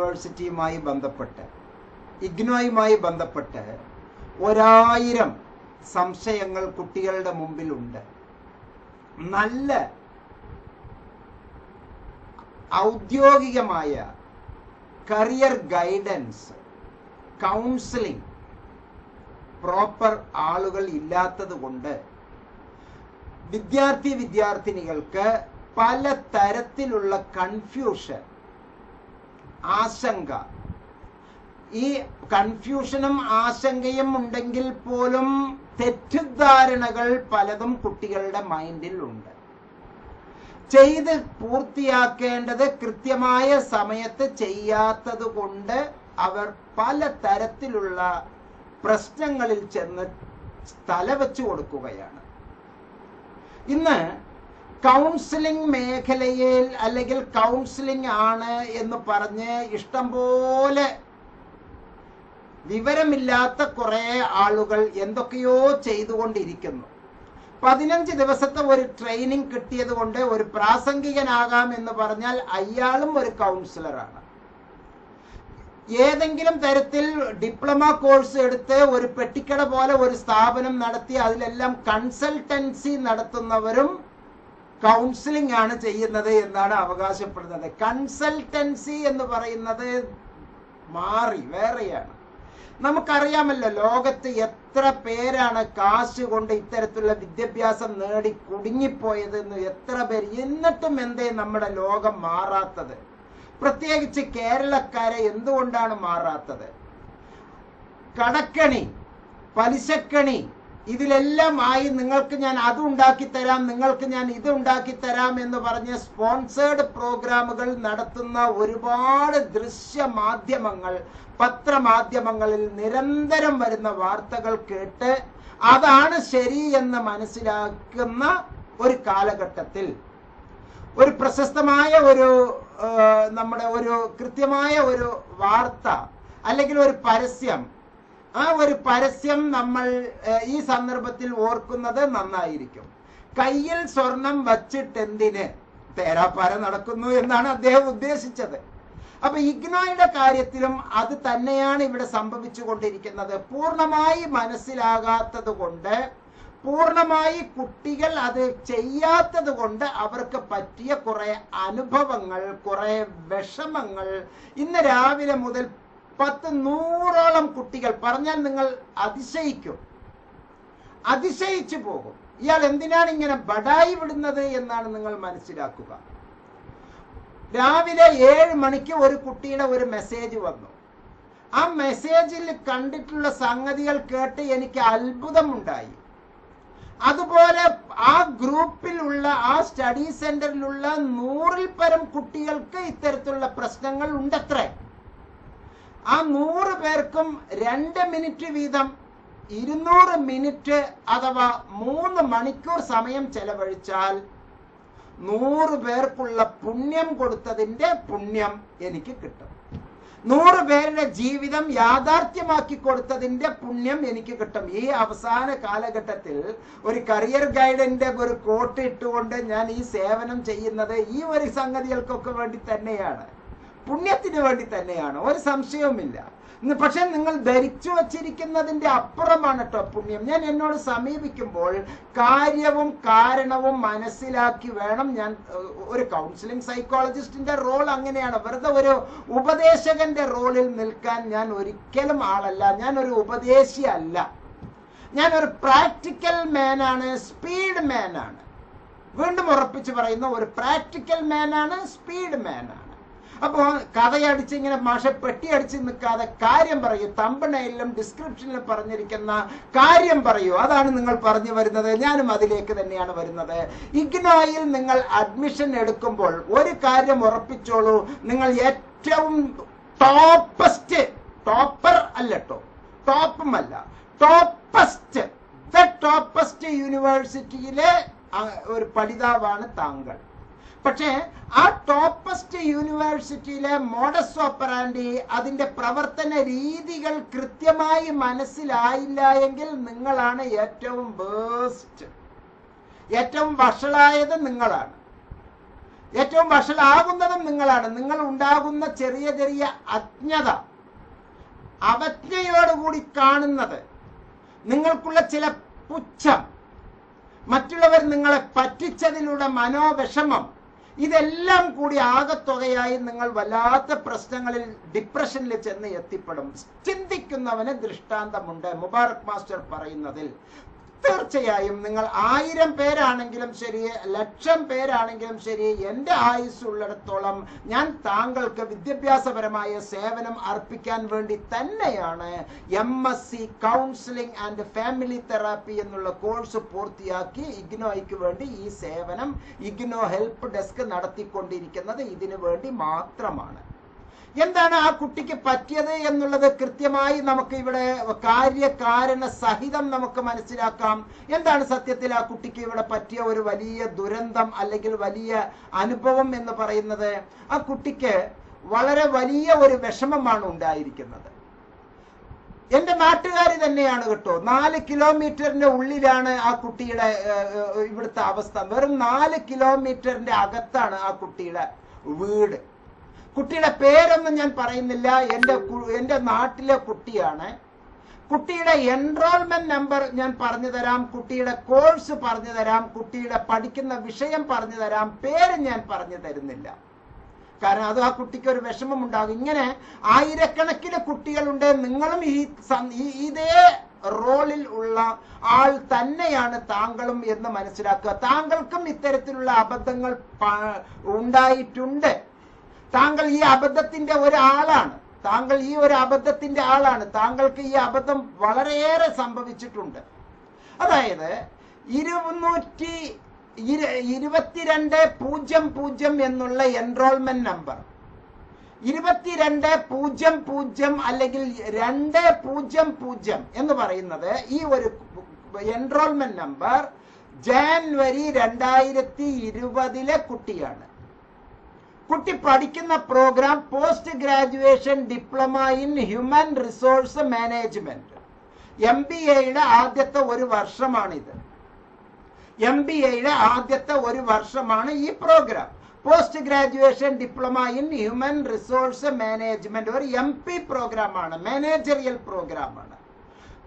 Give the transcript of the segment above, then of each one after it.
യൂണിവേഴ്സിറ്റിയുമായി ബന്ധപ്പെട്ട് ഇഗ്നോയുമായി ബന്ധപ്പെട്ട് ഒരായിരം സംശയങ്ങൾ കുട്ടികളുടെ മുമ്പിലുണ്ട്. നല്ല ഔദ്യോഗികമായ കരിയർ ഗൈഡൻസ് കൗൺസിലിംഗ് പ്രോപ്പർ ആളുകൾ ഇല്ലാത്തത് കൊണ്ട് വിദ്യാർത്ഥി വിദ്യാർത്ഥിനികൾക്ക് പല തരത്തിലുള്ള കൺഫ്യൂഷൻ ആശങ്ക. ഈ കൺഫ്യൂഷനും ആശങ്കയും ഉണ്ടെങ്കിൽ പോലും തെറ്റിദ്ധാരണകൾ പലതും കുട്ടികളുടെ മൈൻഡിൽ ഉണ്ട്. ചെയ്ത് പൂർത്തിയാക്കേണ്ടത് കൃത്യമായ സമയത്ത് ചെയ്യാത്തത് കൊണ്ട് അവർ പല തരത്തിലുള്ള പ്രശ്നങ്ങളിൽ ചെന്ന് തലവെച്ചു കൊടുക്കുകയാണ്. ഇന്ന് കൗൺസിലിംഗ് മേഖലയിൽ അല്ലെങ്കിൽ കൗൺസിലിംഗ് ആണ് എന്ന് പറഞ്ഞ് ഇഷ്ടം പോലെ വിവരമില്ലാത്ത കുറെ ആളുകൾ എന്തൊക്കെയോ ചെയ്തുകൊണ്ടിരിക്കുന്നു. പതിനഞ്ച് ദിവസത്തെ ഒരു ട്രെയിനിങ് കിട്ടിയത് കൊണ്ട് ഒരു പ്രാസംഗികനാകാം എന്ന് പറഞ്ഞാൽ അയാളും ഒരു കൗൺസിലറാണ് ഏതെങ്കിലും തരത്തിൽ ഡിപ്ലോമ കോഴ്സ് എടുത്ത് ഒരു പെട്ടിക്കട പോലെ ഒരു സ്ഥാപനം നടത്തി അതിലെല്ലാം കൺസൾട്ടൻസി നടത്തുന്നവരും കൗൺസിലിംഗ് ആണ് ചെയ്യുന്നത് എന്നാണ് അവകാശപ്പെടുന്നത്. കൺസൾട്ടൻസി എന്ന് പറയുന്നത് മാറി വേറെയാണ്. നമുക്കറിയാമല്ലോ ലോകത്ത് എത്ര പേരാണ് കാശ് കൊണ്ട് ഇത്തരത്തിലുള്ള വിദ്യാഭ്യാസം നേടി കുടുങ്ങിപ്പോയത് എന്ന് എത്ര പേര് എന്നിട്ടും എന്തേ നമ്മുടെ ലോകം മാറാത്തത്? പ്രത്യേകിച്ച് കേരളക്കാരെ എന്തുകൊണ്ടാണ് മാറാത്തത്? കടക്കണി പലിശക്കണി ഇതിലെല്ലാം ആയി നിങ്ങൾക്ക് ഞാൻ അത് ഉണ്ടാക്കി തരാം നിങ്ങൾക്ക് ഞാൻ ഇത് ഉണ്ടാക്കി തരാം എന്ന് പറഞ്ഞ് സ്പോൺസേഡ് പ്രോഗ്രാമുകൾ നടത്തുന്ന ഒരുപാട് ദൃശ്യ മാധ്യമങ്ങൾ പത്രമാധ്യമങ്ങളിൽ നിരന്തരം വരുന്ന വാർത്തകൾ കേട്ട് അതാണ് ശരി എന്ന് മനസ്സിലാക്കുന്ന ഒരു കാലഘട്ടത്തിൽ. ഒരു പ്രശസ്തമായ ഒരു നമ്മുടെ ഒരു കൃത്യമായ ഒരു വാർത്ത അല്ലെങ്കിൽ ഒരു പരസ്യം ആ ഒരു പരസ്യം നമ്മൾ ഈ സന്ദർഭത്തിൽ ഓർക്കുന്നത് നന്നായിരിക്കും. കയ്യിൽ സ്വർണം വച്ചിട്ട് എന്തിന് തേരാപ്പാര നടക്കുന്നു എന്നാണ് അദ്ദേഹം ഉദ്ദേശിച്ചത്. അപ്പൊ ഇഗ്നോയുടെ കാര്യത്തിലും അത് തന്നെയാണ് ഇവിടെ സംഭവിച്ചു കൊണ്ടിരിക്കുന്നത് പൂർണമായി മനസ്സിലാകാത്തത് കൊണ്ട് പൂർണമായി കുട്ടികൾ അത് ചെയ്യാത്തത് കൊണ്ട് അവർക്ക് പറ്റിയ കുറെ അനുഭവങ്ങൾ കുറെ വിഷമങ്ങൾ ഇന്ന് രാവിലെ മുതൽ പത്ത് നൂറോളം കുട്ടികൾ പറഞ്ഞാൽ നിങ്ങൾ അതിശയിക്കും. അതിശയിച്ചു പോകും. ഇയാൾ എന്തിനാണ് ഇങ്ങനെ ബടായി വിടുന്നത് എന്നാണ് നിങ്ങൾ മനസ്സിലാക്കുക. രാവിലെ ഏഴ് മണിക്ക് ഒരു കുട്ടിയുടെ ഒരു മെസ്സേജ് വന്നു. ആ മെസ്സേജിൽ കണ്ടിട്ടുള്ള സംഗതികൾ കേട്ട് എനിക്ക് അത്ഭുതമുണ്ടായി. അതുപോലെ ആ ഗ്രൂപ്പിലുള്ള ആ സ്റ്റഡി സെന്ററിലുള്ള നൂറിൽ പരം കുട്ടികൾക്ക് ഇത്തരത്തിലുള്ള പ്രശ്നങ്ങൾ ഉണ്ടത്രേ. ആ നൂറ് പേർക്കും രണ്ട് മിനിറ്റ് വീതം ഇരുന്നൂറ് മിനിറ്റ് അഥവാ മൂന്ന് മണിക്കൂർ സമയം ചെലവഴിച്ചാൽ നൂറ് പേർക്കുള്ള പുണ്യം കൊടുത്തതിന്റെ പുണ്യം എനിക്ക് കിട്ടും. നൂറ് പേരുടെ ജീവിതം യാഥാർത്ഥ്യമാക്കി കൊടുത്തതിന്റെ പുണ്യം എനിക്ക് കിട്ടും. ഈ അവസാന കാലഘട്ടത്തിൽ ഒരു കരിയർ ഗൈഡന്റെ ഒരു കോട്ട് ഇട്ടുകൊണ്ട് ഞാൻ ഈ സേവനം ചെയ്യുന്നത് ഈ ഒരു സംഗതികൾക്കൊക്കെ വേണ്ടി തന്നെയാണ്. പുണ്യത്തിന് വേണ്ടി തന്നെയാണ്. ഒരു സംശയവുമില്ല. പക്ഷെ നിങ്ങൾ ധരിച്ചു വച്ചിരിക്കുന്നതിന്റെ അപ്പുറമാണ് കേട്ടോ പുണ്യം. ഞാൻ എന്നോട് സമീപിക്കുമ്പോൾ കാര്യവും കാരണവും മനസ്സിലാക്കി വേണം ഞാൻ ഒരു കൗൺസിലിംഗ് സൈക്കോളജിസ്റ്റിന്റെ റോൾ അങ്ങനെയാണ്. വെറുതെ ഒരു ഉപദേശകന്റെ റോളിൽ നിൽക്കാൻ ഞാൻ ഒരിക്കലും ആളല്ല. ഞാൻ ഒരു ഉപദേശി അല്ല. ഞാൻ ഒരു പ്രാക്ടിക്കൽ മാനാണ് സ്പീഡ് മാനാണ് വീണ്ടും ഉറപ്പിച്ചു പറയുന്ന ഒരു പ്രാക്ടിക്കൽ മാനാണ് സ്പീഡ് മാനാണ് അപ്പോൾ കഥയടിച്ച് ഇങ്ങനെ മാഷ പെട്ടി അടിച്ച് നിൽക്കാതെ കാര്യം പറയൂ. തമ്പണയിലും ഡിസ്ക്രിപ്ഷനിലും പറഞ്ഞിരിക്കുന്ന കാര്യം പറയൂ. അതാണ് നിങ്ങൾ പറഞ്ഞു വരുന്നത്. ഞാനും അതിലേക്ക് തന്നെയാണ് വരുന്നത്. ഇഗ്നോയിൽ നിങ്ങൾ അഡ്മിഷൻ എടുക്കുമ്പോൾ ഒരു കാര്യം ഉറപ്പിച്ചോളൂ. നിങ്ങൾ ഏറ്റവും ടോപ്പസ്റ്റ് ടോപ്പർ അല്ലട്ടോ. ടോപ്പും അല്ല ടോപ്പസ്റ്റ് ദ ടോപ്പസ്റ്റ് യൂണിവേഴ്സിറ്റിയിലെ ഒരു പഠിതാവാണ് താങ്കൾ. പക്ഷേ ആ ടോപ്പസ്റ്റ് യൂണിവേഴ്സിറ്റിയിലെ മോഡസ് ഓപ്പറാൻഡി അതിന്റെ പ്രവർത്തന രീതികൾ കൃത്യമായി മനസ്സിലായില്ല എങ്കിൽ നിങ്ങളാണ് ഏറ്റവും ബേസ്റ്റ് ഏറ്റവും വഷളായത് നിങ്ങളാണ്. ഏറ്റവും വഷളാകുന്നതും നിങ്ങളാണ്. നിങ്ങൾ ഉണ്ടാകുന്ന ചെറിയ ചെറിയ അജ്ഞത അവജ്ഞയോടുകൂടി കാണുന്നത് നിങ്ങൾക്കുള്ള ചില പുച്ഛം മറ്റുള്ളവർ നിങ്ങളെ പറ്റിച്ചതിലൂടെ മനോവിഷമം ഇതെല്ലാം കൂടി ആകത്തുകയായി നിങ്ങൾ വല്ലാത്ത പ്രശ്നങ്ങളിൽ ഡിപ്രഷനിൽ ചെന്ന് എത്തിപ്പെടും. ചിന്തിക്കുന്നവന് ദൃഷ്ടാന്തമുണ്ട് മുബാറക് മാസ്റ്റർ പറയുന്നതിൽ. തീർച്ചയായും നിങ്ങൾ ആയിരം പേരാണെങ്കിലും ശരി ലക്ഷം പേരാണെങ്കിലും ശരി എന്റെ ആയുസ് ഉള്ളിടത്തോളം ഞാൻ താങ്കൾക്ക് വിദ്യാഭ്യാസപരമായ സേവനം അർപ്പിക്കാൻ വേണ്ടി തന്നെയാണ് M S C counselling and family therapy എന്നുള്ള കോഴ്സ് പൂർത്തിയാക്കി ഇഗ്നോയ്ക്ക് വേണ്ടി ഈ സേവനം ഇഗ്നോ ഹെൽപ്പ് ഡെസ്ക് നടത്തിക്കൊണ്ടിരിക്കുന്നത് ഇതിനു വേണ്ടി മാത്രമാണ്. എന്താണ് ആ കുട്ടിക്ക് പറ്റിയത് എന്നുള്ളത് കൃത്യമായി നമുക്ക് ഇവിടെ കാര്യകാരണ സഹിതം നമുക്ക് മനസ്സിലാക്കാം. എന്താണ് സത്യത്തിൽ ആ കുട്ടിക്ക് ഇവിടെ പറ്റിയ ഒരു വലിയ ദുരന്തം അല്ലെങ്കിൽ വലിയ അനുഭവം എന്ന് പറയുന്നത്? ആ കുട്ടിക്ക് വളരെ വലിയ ഒരു വിഷമമാണ് ഉണ്ടായിരിക്കുന്നത്. എന്റെ നാട്ടുകാർ തന്നെയാണ് കേട്ടോ. നാല് കിലോമീറ്ററിന്റെ ഉള്ളിലാണ് ആ കുട്ടിയുടെ ഇവിടുത്തെ അവസ്ഥ. വെറും നാല് കിലോമീറ്ററിന്റെ അകത്താണ് ആ കുട്ടിയുടെ വീട്. കുട്ടിയുടെ പേരൊന്നും ഞാൻ പറയുന്നില്ല. എന്റെ എന്റെ നാട്ടിലെ കുട്ടിയാണ്. കുട്ടിയുടെ എൻറോൾമെന്റ് നമ്പർ ഞാൻ പറഞ്ഞു തരാം. കുട്ടിയുടെ കോഴ്സ് പറഞ്ഞു തരാം. കുട്ടിയുടെ പഠിക്കുന്ന വിഷയം പറഞ്ഞു തരാം. പേര് ഞാൻ പറഞ്ഞു തരുന്നില്ല. കാരണം അത് ആ കുട്ടിക്ക് ഒരു വിഷമം ഉണ്ടാകും. ഇങ്ങനെ ആയിരക്കണക്കിന് കുട്ടികളുണ്ട്. നിങ്ങളും ഈ ഇതേ റോളിൽ ഉള്ള ആൾ തന്നെയാണ് താങ്കളും എന്ന് മനസ്സിലാക്കുക. താങ്കൾക്കും ഇത്തരത്തിലുള്ള അബദ്ധങ്ങൾ ഉണ്ടായിട്ടുണ്ട്. താങ്കൾ ഈ അബദ്ധത്തിന്റെ ഒരാളാണ്. താങ്കൾ ഈ ഒരു അബദ്ധത്തിന്റെ ആളാണ്. താങ്കൾക്ക് ഈ അബദ്ധം വളരെയേറെ സംഭവിച്ചിട്ടുണ്ട്. അതായത് ഇരുന്നൂറ്റി ഇരു- ഇരുപത്തിരണ്ട് പൂജ്യം പൂജ്യം എന്നുള്ള എൻറോൾമെന്റ് നമ്പർ ഇരുപത്തിരണ്ട് പൂജ്യം പൂജ്യം അല്ലെങ്കിൽ രണ്ട് പൂജ്യം പൂജ്യം എന്ന് പറയുന്നത് ഈ ഒരു എൻറോൾമെന്റ് നമ്പർ ജാൻവരി രണ്ടായിരത്തി ഇരുപതിലെ കുട്ടിയാണ്. കുട്ടി പഠിക്കുന്ന program post graduation diploma in human resource management M B എയുടെ ആദ്യത്തെ ഒരു വർഷമാണിത്. എം ബി എയുടെ ആദ്യത്തെ ഒരു വർഷമാണ് ഈ program post graduation diploma in human resource management ഒരു എം പി പ്രോഗ്രാമാണ് മാനേജറിയൽ പ്രോഗ്രാമാണ്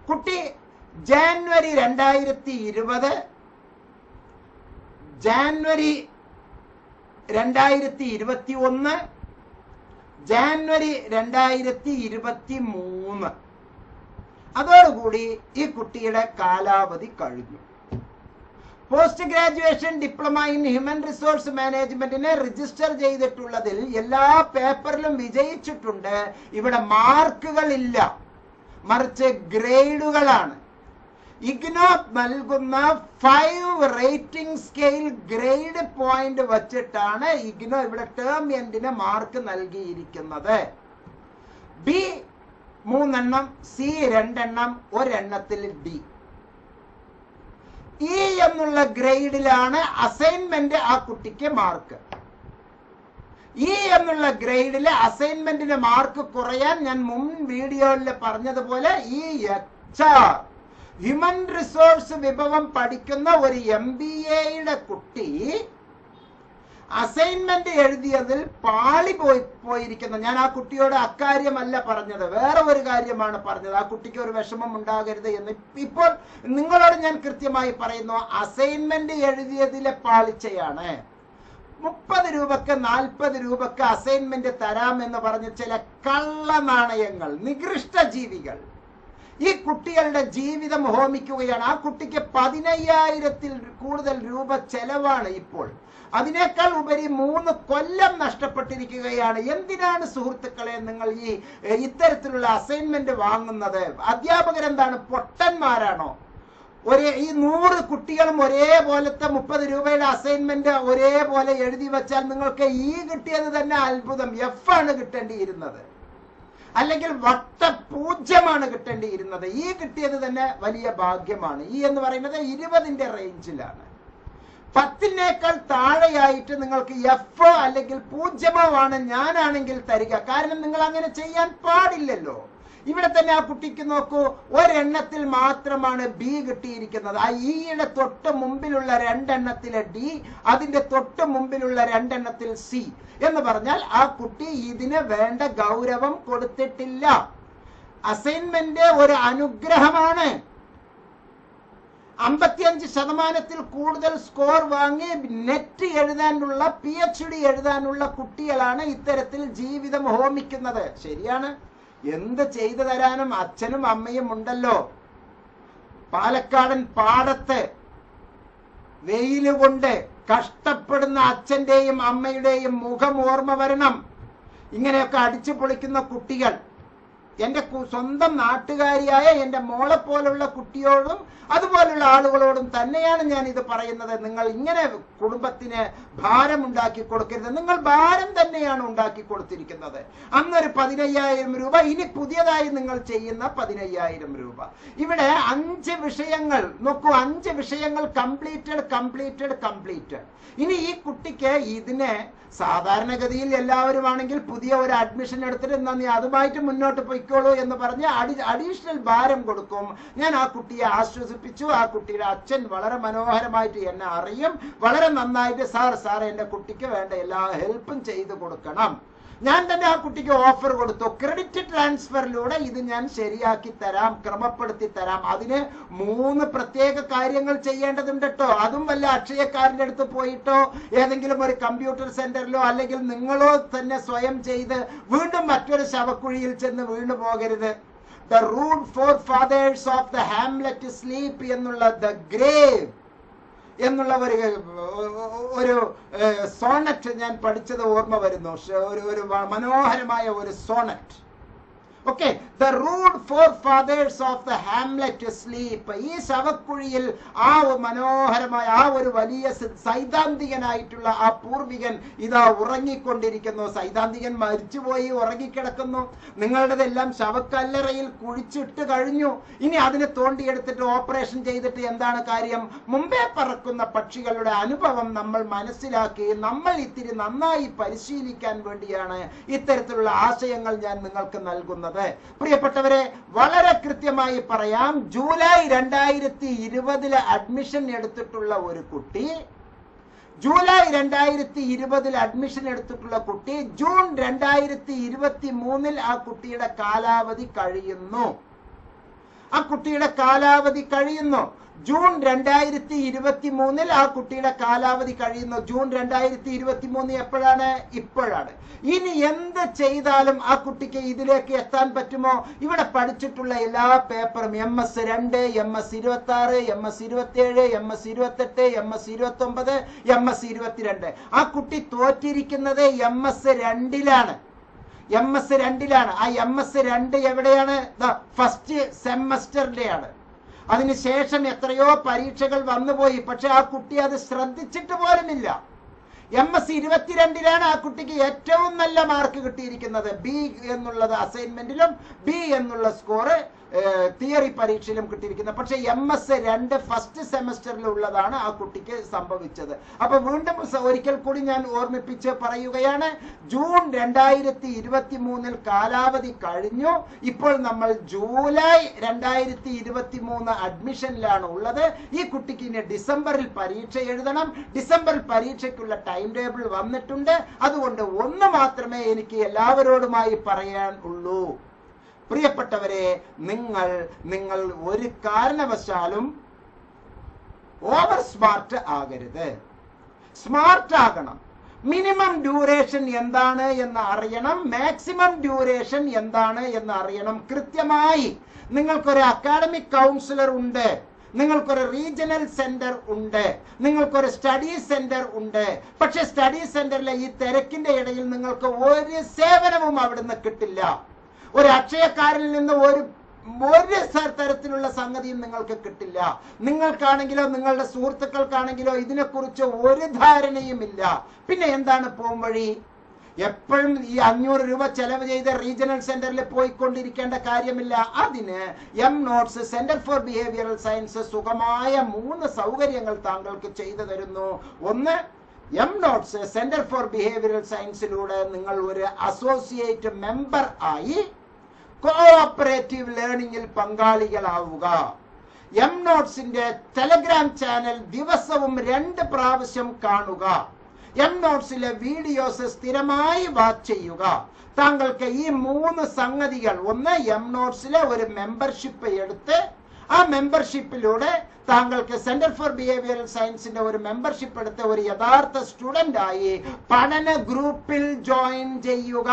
കുട്ടി ജാനുവരി രണ്ടായിരത്തി ഇരുപത് ജാനുവരി രണ്ടായിരത്തി ഇരുപത്തി ഒന്ന് ജാനുവരി രണ്ടായിരത്തി ഇരുപത്തി മൂന്ന് അതോടുകൂടി ഈ കുട്ടിയുടെ കാലാവധി കഴിഞ്ഞു. Post graduation diploma in human resource മാനേജ്മെന്റിനെ രജിസ്റ്റർ ചെയ്തിട്ടുള്ളതിൽ എല്ലാ പേപ്പറിലും വിജയിച്ചിട്ടുണ്ട്. ഇവിടെ മാർക്കുകളില്ല. മറിച്ച് ഗ്രേഡുകളാണ്. ഇഗ്നോ നൽകുന്ന five rating scale grade point വച്ചിട്ടാണ് ഇഗ്നോ ഇവിടെ ടേം എൻഡിന് മാർക്ക് നൽകിയിരിക്കുന്നത്. ബി മൂന്നെണ്ണം സി രണ്ടെണ്ണം ഒരെണ്ണത്തിൽ ഡി ഇ എന്നുള്ള ഗ്രേഡിലാണ് അസൈൻമെന്റ് ആ കുട്ടിക്ക് മാർക്ക് ഇ എന്നുള്ള ഗ്രേഡിൽ അസൈൻമെന്റിന് മാർക്ക് കുറയാൻ ഞാൻ മുൻ വീഡിയോയിൽ പറഞ്ഞതുപോലെ ഈ എച്ച് ആർ ഹ്യൂമൻ റിസോഴ്സ് വിഭവം പഠിക്കുന്ന ഒരു എം ബി എയുടെ കുട്ടി അസൈൻമെന്റ് എഴുതിയതിൽ പാളി പോയി പോയിരിക്കുന്ന. ഞാൻ ആ കുട്ടിയോട് അക്കാര്യമല്ല പറഞ്ഞത്. വേറെ ഒരു കാര്യമാണ് പറഞ്ഞത്. ആ കുട്ടിക്ക് ഒരു വിഷമം ഉണ്ടാകരുത് എന്ന് ഇപ്പോൾ നിങ്ങളോട് ഞാൻ കൃത്യമായി പറയുന്നു. അസൈൻമെന്റ് എഴുതിയതിലെ പാളിച്ചയാണ്. മുപ്പത് രൂപക്ക് നാൽപ്പത് രൂപക്ക് അസൈൻമെന്റ് തരാമെന്ന് പറഞ്ഞ ചില കള്ള നാണയങ്ങൾ നികൃഷ്ട ജീവികൾ. ഈ കുട്ടികളുടെ ജീവിതം ഹോമിക്കുകയാണ്. ആ കുട്ടിക്ക് പതിനയ്യായിരത്തിൽ കൂടുതൽ രൂപ ചെലവാണ് ഇപ്പോൾ. അതിനേക്കാൾ ഉപരി മൂന്ന് കൊല്ലം നഷ്ടപ്പെട്ടിരിക്കുകയാണ്. എന്തിനാണ് സുഹൃത്തുക്കളെ നിങ്ങൾ ഈ ഇത്തരത്തിലുള്ള അസൈൻമെന്റ് വാങ്ങുന്നത്? അധ്യാപകരെന്താണ് പൊട്ടന്മാരാണോ? ഒരേ ഈ നൂറ് കുട്ടികളും ഒരേപോലത്തെ മുപ്പത് രൂപയുടെ അസൈൻമെന്റ് ഒരേപോലെ എഴുതി വെച്ചാൽ നിങ്ങൾക്ക് ഈ കിട്ടിയത് തന്നെ അത്ഭുതം. എഫ് ആണ് കിട്ടേണ്ടിയിരുന്നത്. അല്ലെങ്കിൽ വട്ട പൂജ്യമാണ് കിട്ടേണ്ടിയിരുന്നത്. ഈ കിട്ടിയത് തന്നെ വലിയ ഭാഗ്യമാണ്. ഈ എന്ന് പറയുന്നത് ഇരുപതിന്റെ റേഞ്ചിലാണ്. പത്തിനേക്കാൾ താഴെയായിട്ട് നിങ്ങൾക്ക് എഫോ അല്ലെങ്കിൽ പൂജ്യമോ ആണ് ഞാനാണെങ്കിൽ തരിക. കാരണം നിങ്ങൾ അങ്ങനെ ചെയ്യാൻ പാടില്ലല്ലോ. ഇവിടെ തന്നെ ആ കുട്ടിക്ക് നോക്കൂ ഒരെണ്ണത്തിൽ മാത്രമാണ് ബി കിട്ടിയിരിക്കുന്നത്. ആ ഇയുടെ തൊട്ട് മുമ്പിലുള്ള രണ്ടെണ്ണത്തിലെ ഡി അതിന്റെ തൊട്ട് മുമ്പിലുള്ള രണ്ടെണ്ണത്തിൽ സി എന്ന് പറഞ്ഞാൽ ആ കുട്ടി ഇതിന് വേണ്ട ഗൗരവം കൊടുത്തിട്ടില്ല. അസൈൻമെന്റ് ഒരു അനുഗ്രഹമാണ്. അമ്പത്തിയഞ്ച് ശതമാനത്തിൽ കൂടുതൽ സ്കോർ വാങ്ങി നെറ്റ് എഴുതാനുള്ള പി എച്ച് ഡി എഴുതാനുള്ള കുട്ടികളാണ് ഇത്തരത്തിൽ ജീവിതം ഹോമിക്കുന്നത്. ശരിയാണ്. എന്ത് ചെയ്തു തരാനും അച്ഛനും അമ്മയും ഉണ്ടല്ലോ. പാലക്കാടൻ പാടത്ത് വെയിൽ കൊണ്ട് കഷ്ടപ്പെടുന്ന അച്ഛന്റെയും അമ്മയുടെയും മുഖം ഓർമ്മ വരണം. ഇങ്ങനെയൊക്കെ അടിച്ചു പൊളിക്കുന്ന കുട്ടികൾ എന്റെ സ്വന്തം നാട്ടുകാരിയായ എന്റെ മോളെ പോലുള്ള കുട്ടിയോടും അതുപോലുള്ള ആളുകളോടും തന്നെയാണ് ഞാൻ ഇത് പറയുന്നത്. നിങ്ങൾ ഇങ്ങനെ കുടുംബത്തിന് ഭാരം ഉണ്ടാക്കി കൊടുക്കരുത്. നിങ്ങൾ ഭാരം തന്നെയാണ് ഉണ്ടാക്കി കൊടുത്തിരിക്കുന്നത്. അന്നൊരു പതിനയ്യായിരം രൂപ ഇനി പുതിയതായി നിങ്ങൾ ചെയ്യുന്ന പതിനയ്യായിരം രൂപ. ഇവിടെ അഞ്ച് വിഷയങ്ങൾ നോക്കൂ അഞ്ച് വിഷയങ്ങൾ കംപ്ലീറ്റഡ് കംപ്ലീറ്റഡ് കംപ്ലീറ്റഡ് ഇനി ഈ കുട്ടിക്ക് ഇതിനെ സാധാരണഗതിയിൽ എല്ലാവരും ആണെങ്കിൽ പുതിയ ഒരു അഡ്മിഷൻ എടുത്തിട്ട് എന്നാ നീ അതുമായിട്ട് മുന്നോട്ട് പൊയ്ക്കോളൂ എന്ന് പറഞ്ഞ് അടി അഡീഷണൽ ഭാരം കൊടുക്കും. ഞാൻ ആ കുട്ടിയെ ആശ്വസിപ്പിച്ചു. ആ കുട്ടിയുടെ അച്ഛൻ വളരെ മനോഹരമായിട്ട് എന്നെ അറിയും. വളരെ നന്നായിട്ട് സാർ സാർ എന്റെ കുട്ടിക്ക് വേണ്ട എല്ലാ ഹെൽപ്പും ചെയ്തു കൊടുക്കണം. ഞാൻ തന്നെ ആ കുട്ടിക്ക് ഓഫർ കൊടുത്തു. ക്രെഡിറ്റ് ട്രാൻസ്ഫറിലൂടെ ഇത് ഞാൻ ശരിയാക്കി തരാം ക്രമപ്പെടുത്തി തരാം. അതിന് മൂന്ന് പ്രത്യേക കാര്യങ്ങൾ ചെയ്യേണ്ടതുണ്ട് കേട്ടോ അതും വല്ല അക്ഷയക്കാരന്റെ അടുത്ത് പോയിട്ടോ ഏതെങ്കിലും ഒരു കമ്പ്യൂട്ടർ സെന്ററിലോ അല്ലെങ്കിൽ നിങ്ങളോ തന്നെ സ്വയം ചെയ്ത് വീണ്ടും മറ്റൊരു ശവക്കുഴിയിൽ ചെന്ന് വീണു പോകരുത്. The rude forefathers of the hamlet sleep എന്നുള്ള ദ ഗ്രേവ് എന്നുള്ള ഒരു ഒരു സോണറ്റ് ഞാൻ പഠിച്ചത് ഓർമ്മ വരുന്നു. ഒരു ഒരു മനോഹരമായ ഒരു sonnet. Okay the rude forefathers of the hamlet sleep ഈ ശവക്കുഴിയിൽ ആ മനോഹരമായ ആ ഒരു വലിയ സൈദ്ധാന്തികനായിട്ടുള്ള ആ പൂർവികൻ ഇതാ ഉറങ്ങിക്കൊണ്ടിരിക്കുന്നു. സൈദ്ധാന്തികൻ മരിച്ചുപോയി ഉറങ്ങിക്കിടക്കുന്നു. നിങ്ങളുടെതെല്ലാം ശവക്കല്ലറയിൽ കുഴിച്ചിട്ട് കഴിഞ്ഞു. ഇനി അതിനെ തോണ്ടിയെടുത്തിട്ട് ഓപ്പറേഷൻ ചെയ്തിട്ട് എന്താണ് കാര്യം? മുമ്പേ പറക്കുന്ന പക്ഷികളുടെ അനുഭവം നമ്മൾ മനസ്സിലാക്കി നമ്മൾ ഇത്തിരി നന്നായി പരിശീലിക്കാൻ വേണ്ടിയാണ് ഇത്തരത്തിലുള്ള ആശയങ്ങൾ ഞാൻ നിങ്ങൾക്ക് നൽകുന്നത്. പ്രിയപ്പെട്ടവരെ വളരെ കൃത്യമായി പറയാം. ജൂലൈ രണ്ടായിരത്തി ഇരുപതിൽ അഡ്മിഷൻ എടുത്തിട്ടുള്ള ഒരു കുട്ടി ജൂലൈ രണ്ടായിരത്തി ഇരുപതിൽ അഡ്മിഷൻ എടുത്തിട്ടുള്ള കുട്ടി ജൂൺ രണ്ടായിരത്തി ഇരുപത്തി മൂന്നിൽ ആ കുട്ടിയുടെ കാലാവധി കഴിയുന്നു. ആ കുട്ടിയുടെ കാലാവധി കഴിയുന്നു. ജൂൺ രണ്ടായിരത്തി ഇരുപത്തി മൂന്നിൽ ആ കുട്ടിയുടെ കാലാവധി കഴിയുന്നു. ജൂൺ രണ്ടായിരത്തി ഇരുപത്തി മൂന്ന് എപ്പോഴാണ്? ഇപ്പോഴാണ്. ഇനി എന്ത് ചെയ്താലും ആ കുട്ടിക്ക് ഇതിലേക്ക് എത്താൻ പറ്റുമോ? ഇവിടെ പഠിച്ചിട്ടുള്ള എല്ലാ പേപ്പറും. എം എസ് രണ്ട് എം എസ് ഇരുപത്തി ആറ് എം എസ് ഇരുപത്തി ഏഴ് എം എസ് ഇരുപത്തെട്ട് എം എസ് ഇരുപത്തി ഒമ്പത് എം എസ് ഇരുപത്തിരണ്ട്. ആ കുട്ടി തോറ്റിരിക്കുന്നത് എം എസ് രണ്ടിലാണ്. എം എസ് രണ്ടിലാണ്. ആ എം എസ് രണ്ട് എവിടെയാണ്? ഫസ്റ്റ് സെമസ്റ്ററിന്റെയാണ് അതിനുശേഷം എത്രയോ പരീക്ഷകൾ വന്നുപോയി. പക്ഷെ ആ കുട്ടി അത് ശ്രദ്ധിച്ചിട്ട് പോലുമില്ല. എം എസ് ഇരുപത്തിരണ്ടിലാണ് ആ കുട്ടിക്ക് ഏറ്റവും നല്ല മാർക്ക് കിട്ടിയിരിക്കുന്നത്. ബി എന്നുള്ളത് അസൈൻമെന്റിലും ബി എന്നുള്ള സ്കോറ് തിയറി പരീക്ഷയിലും കിട്ടിയിരിക്കുന്നത്. പക്ഷെ എം എസ് രണ്ട് ഫസ്റ്റ് സെമസ്റ്ററിലുള്ളതാണ് ആ കുട്ടിക്ക് സംഭവിച്ചത്. അപ്പൊ വീണ്ടും ഒരിക്കൽ കൂടി ഞാൻ ഓർമ്മിപ്പിച്ച് പറയുകയാണ് ജൂൺ രണ്ടായിരത്തി ഇരുപത്തി മൂന്നിൽ കാലാവധി കഴിഞ്ഞു. ഇപ്പോൾ നമ്മൾ ജൂലൈ രണ്ടായിരത്തി ഇരുപത്തി മൂന്ന് അഡ്മിഷനിലാണ് ഉള്ളത്. ഈ കുട്ടിക്ക് ഇനി ഡിസംബറിൽ പരീക്ഷ എഴുതണം. ഡിസംബറിൽ പരീക്ഷയ്ക്കുള്ള ടൈം ടേബിൾ വന്നിട്ടുണ്ട്. അതുകൊണ്ട് ഒന്ന് മാത്രമേ എനിക്ക് എല്ലാവരോടുമായി പറയാൻ ഉള്ളൂ. പ്രിയപ്പെട്ടവരെ നിങ്ങൾ നിങ്ങൾ ഒരു കാരണവശാലും ഓവർ സ്മാർട്ട് ആകരുത്. സ്മാർട്ട് ആകണം. മിനിമം ഡ്യൂറേഷൻ എന്താണ് എന്ന് അറിയണം. മാക്സിമം ഡ്യൂറേഷൻ എന്താണ് എന്ന് അറിയണം. കൃത്യമായി നിങ്ങൾക്കൊരു അക്കാഡമിക് കൗൺസിലർ ഉണ്ട്. നിങ്ങൾക്കൊരു റീജിയണൽ സെന്റർ ഉണ്ട്. നിങ്ങൾക്കൊരു സ്റ്റഡി സെന്റർ ഉണ്ട്. പക്ഷെ സ്റ്റഡി സെന്ററിലെ ഈ തിരക്കിന്റെ ഇടയിൽ നിങ്ങൾക്ക് ഒരു സേവനവും അവിടുന്ന് കിട്ടില്ല. ഒരു അക്ഷയക്കാരിൽ നിന്ന് ഒരു ഒരു തരത്തിലുള്ള സംഗതിയും നിങ്ങൾക്ക് കിട്ടില്ല. നിങ്ങൾക്കാണെങ്കിലോ നിങ്ങളുടെ സുഹൃത്തുക്കൾക്കാണെങ്കിലോ ഇതിനെക്കുറിച്ച് ഒരു ധാരണയും ഇല്ല പിന്നെ എന്താണ് പോംവഴി എപ്പോഴും ഈ അഞ്ഞൂറ് രൂപ ചെലവ് ചെയ്ത് റീജിയണൽ സെന്ററിൽ പോയിക്കൊണ്ടിരിക്കേണ്ട കാര്യമില്ല. അതിന് M notes centre for behavioural science സുഖമായ മൂന്ന് സൗകര്യങ്ങൾ താങ്കൾക്ക് ചെയ്തു തരുന്നു. ഒന്ന് M notes centre for behavioural സയൻസിലൂടെ നിങ്ങൾ ഒരു അസോസിയേറ്റ് മെമ്പർ ആയി കോഓപ്പറേറ്റീവ് ലേണിംഗിൽ പങ്കാളികളാവുക. എം നോട്ട്സിന്റെ ടെലഗ്രാം ചാനൽ ദിവസവും രണ്ട് പ്രാവശ്യം കാണുക. എം നോട്ട്സിലെ വീഡിയോസ് സ്ഥിരമായി വാച്ച് ചെയ്യുക. താങ്കൾക്ക് ഈ മൂന്ന് സംഗതികൾ ഒന്ന് എം നോട്ട്സിലെ ഒരു മെമ്പർഷിപ്പ് എടുത്ത് ആ മെമ്പർഷിപ്പിലൂടെ താങ്കൾക്ക് സെന്റർ ഫോർ ബിഹേവിയറൽ സയൻസിന്റെ ഒരു മെമ്പർഷിപ്പ് എടുത്ത് ഒരു യഥാർത്ഥ സ്റ്റുഡന്റ് ആയി പഠന ഗ്രൂപ്പിൽ ജോയിൻ ചെയ്യുക.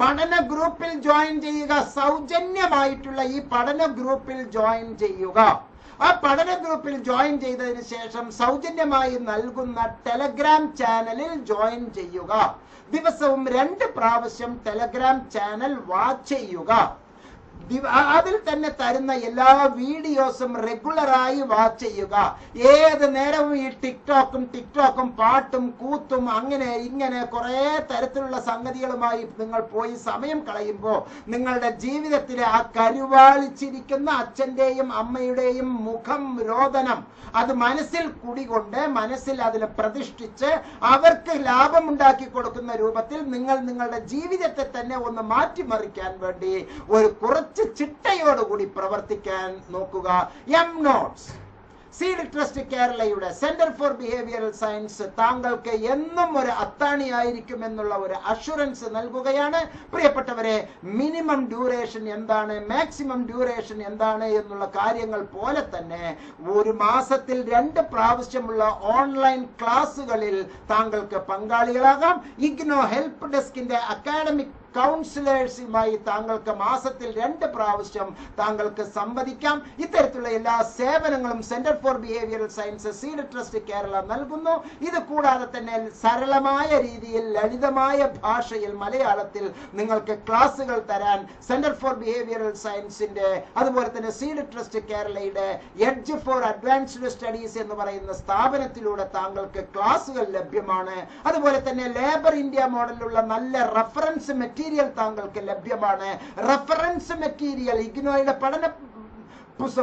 പഠന ഗ്രൂപ്പിൽ ജോയിൻ ചെയ്യുക സൗജന്യമായിട്ടുള്ള ഈ പഠന ഗ്രൂപ്പിൽ ജോയിൻ ചെയ്യുക. ആ പഠന ഗ്രൂപ്പിൽ ജോയിൻ ചെയ്തതിന് ശേഷം സൗജന്യമായി നൽകുന്ന ടെലഗ്രാം ചാനലിൽ ജോയിൻ ചെയ്യുക. ദിവസവും രണ്ട് പ്രാവശ്യം ടെലഗ്രാം ചാനൽ വാച്ച് ചെയ്യുക. അതിൽ തന്നെ തരുന്ന എല്ലാ വീഡിയോസും റെഗുലറായി വാച്ച് ചെയ്യുക. ഏത് നേരവും ഈ ടിക്ടോക്കും ടിക്ടോക്കും പാട്ടും കൂത്തും അങ്ങനെ ഇങ്ങനെ കുറേ തരത്തിലുള്ള സംഗതികളുമായി നിങ്ങൾ പോയി സമയം കളയുമ്പോൾ നിങ്ങളുടെ ജീവിതത്തിലെ ആ കരുവാളിച്ചിരിക്കുന്ന അച്ഛന്റെയും അമ്മയുടെയും മുഖം രോദനം അത് മനസ്സിൽ കുടികൊണ്ട് മനസ്സിൽ അതിൽ പ്രതിഷ്ഠിച്ച് അവർക്ക് ലാഭമുണ്ടാക്കി കൊടുക്കുന്ന രൂപത്തിൽ നിങ്ങൾ നിങ്ങളുടെ ജീവിതത്തെ തന്നെ ഒന്ന് മാറ്റിമറിക്കാൻ വേണ്ടി ഒരു കുറച്ച് ചിട്ടയോടുകൂടി പ്രവർത്തിക്കാൻ നോക്കുക. എം നോട്ട്സ് സീഡ് ട്രസ്റ്റ് കേരളയുടെ സെന്റർ ഫോർ ബിഹേവിയറൽ സയൻസ് താങ്കൾക്ക് എന്നും ഒരു അത്താണി ആയിരിക്കും എന്നുള്ള ഒരു അഷുറൻസ് നൽകുകയാണ്. പ്രിയപ്പെട്ടവരെ മിനിമം ഡ്യൂറേഷൻ എന്താണ്? മാക്സിമം ഡ്യൂറേഷൻ എന്താണ്? എന്നുള്ള കാര്യങ്ങൾ പോലെ തന്നെ ഒരു മാസത്തിൽ രണ്ട് പ്രാവശ്യമുള്ള ഓൺലൈൻ ക്ലാസ്സുകളിൽ താങ്കൾക്ക് പങ്കാളികളാകാം. ഇഗ്നോ ഹെൽപ്പ് ഡെസ്കിന്റെ അക്കാഡമിക് കൗൺസിലേഴ്സുമായി താങ്കൾക്ക് മാസത്തിൽ രണ്ട് പ്രാവശ്യം താങ്കൾക്ക് സംവദിക്കാം. ഇത്തരത്തിലുള്ള എല്ലാ സേവനങ്ങളും centre for behavioural science seed trust Kerala നൽകുന്നു. ഇത് കൂടാതെ തന്നെ സരളമായ രീതിയിൽ ലളിതമായ ഭാഷയിൽ മലയാളത്തിൽ നിങ്ങൾക്ക് ക്ലാസ്സുകൾ തരാൻ സെന്റർ ഫോർ ബിഹേവിയറൽ സയൻസിന്റെ അതുപോലെ തന്നെ സീഡ് ട്രസ്റ്റ് കേരളയുടെ എഡ്ജ് ഫോർ അഡ്വാൻസ്ഡ് സ്റ്റഡീസ് എന്ന് പറയുന്ന സ്ഥാപനത്തിലൂടെ താങ്കൾക്ക് ക്ലാസ്സുകൾ ലഭ്യമാണ്. അതുപോലെ തന്നെ ലേബർ ഇന്ത്യ മോഡലിലുള്ള നല്ല റഫറൻസ് മെറ്റീരിയൽ താങ്കൾക്ക് ലഭ്യമാണ്. റെഫറൻസ് മെറ്റീരിയൽ ഇഗ്നോയുടെ പഠന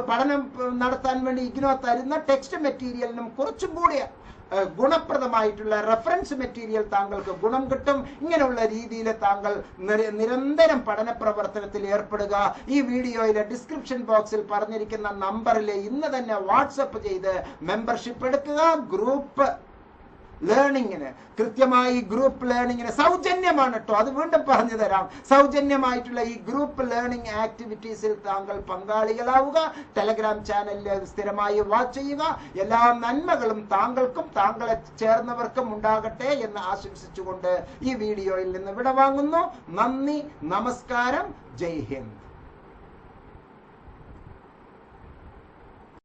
പഠനം നടത്താൻ വേണ്ടി ഇഗ്നോ തരുന്ന ടെക്സ്റ്റ് മെറ്റീരിയലിനും കുറച്ചും കൂടി ഗുണപ്രദമായിട്ടുള്ള റെഫറൻസ് മെറ്റീരിയൽ താങ്കൾക്ക് ഗുണം കിട്ടും. ഇങ്ങനെയുള്ള രീതിയിൽ താങ്കൾ നിരന്തരം പഠന പ്രവർത്തനത്തിൽ ഏർപ്പെടുക. ഈ വീഡിയോയിലെ ഡിസ്ക്രിപ്ഷൻ ബോക്സിൽ പറഞ്ഞിരിക്കുന്ന നമ്പറിൽ ഇന്ന് തന്നെ വാട്സപ്പ് ചെയ്ത് മെമ്പർഷിപ്പ് എടുക്കുക. ഗ്രൂപ്പ് ലേണിങ്ങിന് കൃത്യമായി ഗ്രൂപ്പ് ലേണിങ്ങിന് സൗജന്യമാണ് കേട്ടോ അത് വീണ്ടും പറഞ്ഞു തരാം. സൗജന്യമായിട്ടുള്ള ഈ ഗ്രൂപ്പ് ലേണിംഗ് ആക്ടിവിറ്റീസിൽ താങ്കൾ പങ്കാളികളാവുക. ടെലഗ്രാം ചാനലിൽ സ്ഥിരമായി വാച്ച് ചെയ്യുക. എല്ലാ നന്മകളും താങ്കൾക്കും താങ്കളെ ചേർന്നവർക്കും ഉണ്ടാകട്ടെ എന്ന് ആശംസിച്ചുകൊണ്ട് ഈ വീഡിയോയിൽ നിന്ന് വിടവാങ്ങുന്നു. നന്ദി നമസ്കാരം. ജയ് ഹിന്ദ്.